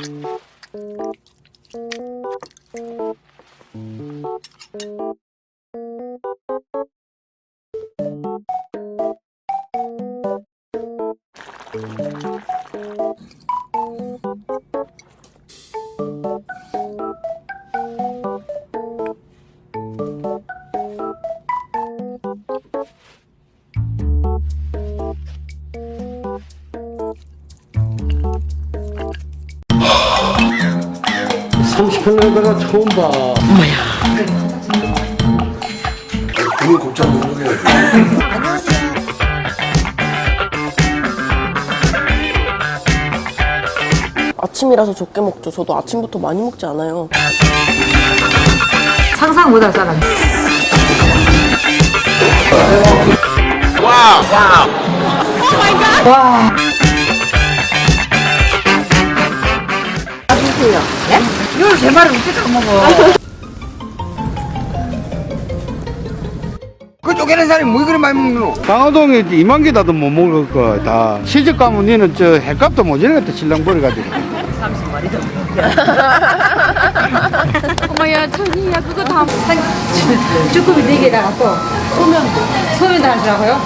you 그걸 곱창 먹는 거야. 아침이라서 적게 먹죠. 저도 아침부터 많이 먹지 않아요. 상상 못할 사람. 이 걸 제 말을 어떻게 안 먹어? 그 쪼개는 사람이 뭐 그리 많이 먹노? 강화동에 2만 개 다도 못 먹을 거 다. 시집 가면 니는 저 횟값도 모자라겠다, 신랑 버려가지고. 어머야, 저기야, 그거 다. 한, 쭈꾸미 네 개다가 또. 소면도. 소면도 하시라고요?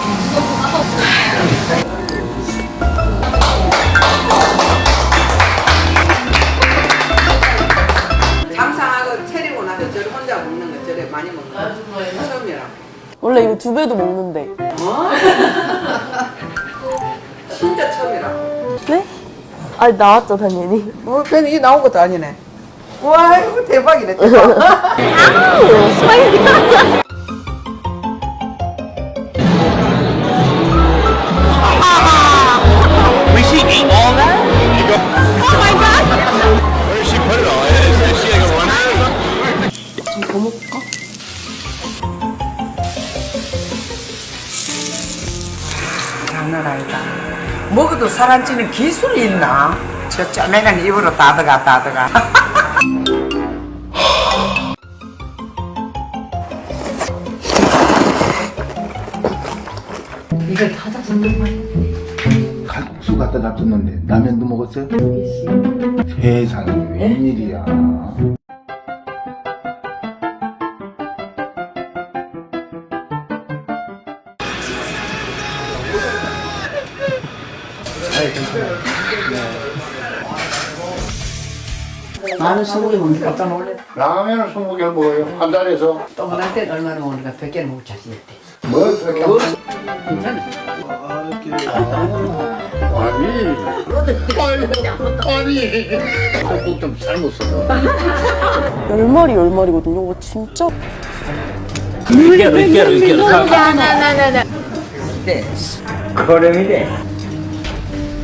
혼자 먹는 거 저래 많이 먹는 거 처음이라 원래 이거 두 배도 먹는데. 진짜 처음이라 네? 아니, 나왔죠, 당연히. 뭐 괜히 나온 것도 아니네. 와 이거 대박이네 대박. 더 찌는 기술이 있나? 저 짜매는 입으로 따드가 따드가 칼국수 갖다 놨었는데 라면도 먹었어요? 세상에 웬일이야. 나는 스무 개 먹는 거 깜짝 놀래 라면을 20개를 먹어요. 한 달에서. 똥날 때는 얼마나 먹는가 백 개는 먹을 자신 있대 뭐, 그렇게 하면. 아니, 아니, 아니. 꼭좀 삶았어. 열 마리, 열 마리거든요. 이거 진짜. 거름이래.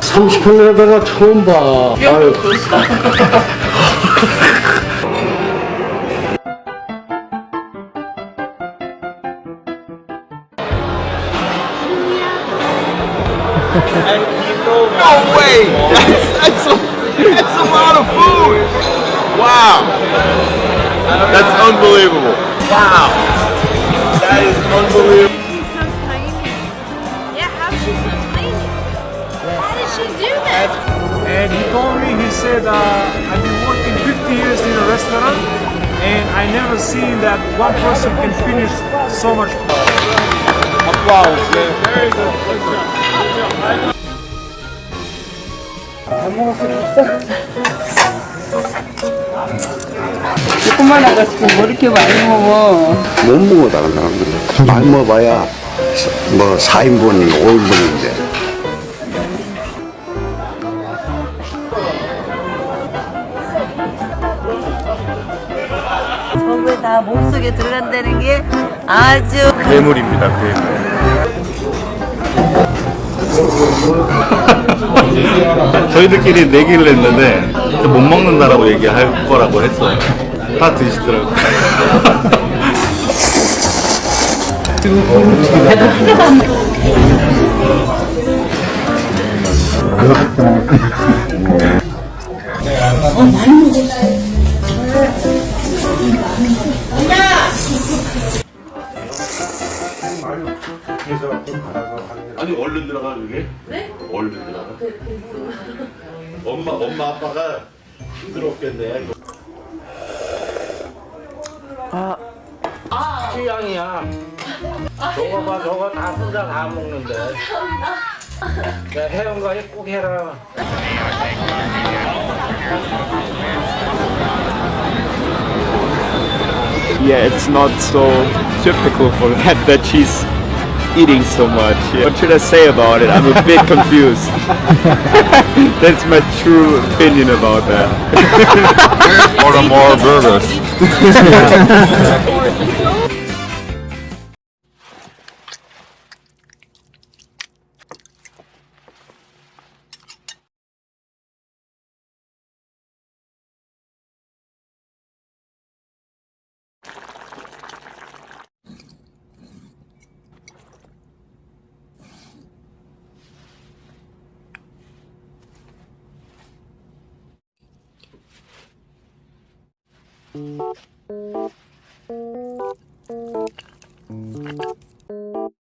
30평에다가 처음 봐. 아유. Wow! That is unbelievable. Yeah, how she's so tiny? How did she do that? And he told me, he said, uh, I've been working 50 years in a restaurant and I never seen that one person can finish so much Applause, man. Very good. 조금만 나가지고 뭐 이렇게 많이 먹어 못 먹어, 다른 사람들은. 많이 먹어봐야 뭐 4인분, 5인분인데. 저게 다 몸속에 들어간다는 게 아주 괴물입니다, 괴물. 저희들끼리 내기를 했는데 못 먹는다라고 얘기할 거라고 했어요. 다 드시더라고요. 아니 얼른 들어가 그게? 네? 얼른 들어가. 엄마 엄마 아빠가 힘들었겠네. 취향이야. 저거 봐, 저거 다 혼자 다 먹는데. 내 회원가에 꼭 해라. Yeah, it's not so typical for that that she's eating so much. What should I say about it? I'm a bit confused. That's my true opinion about that. Order more burgers. Thank you.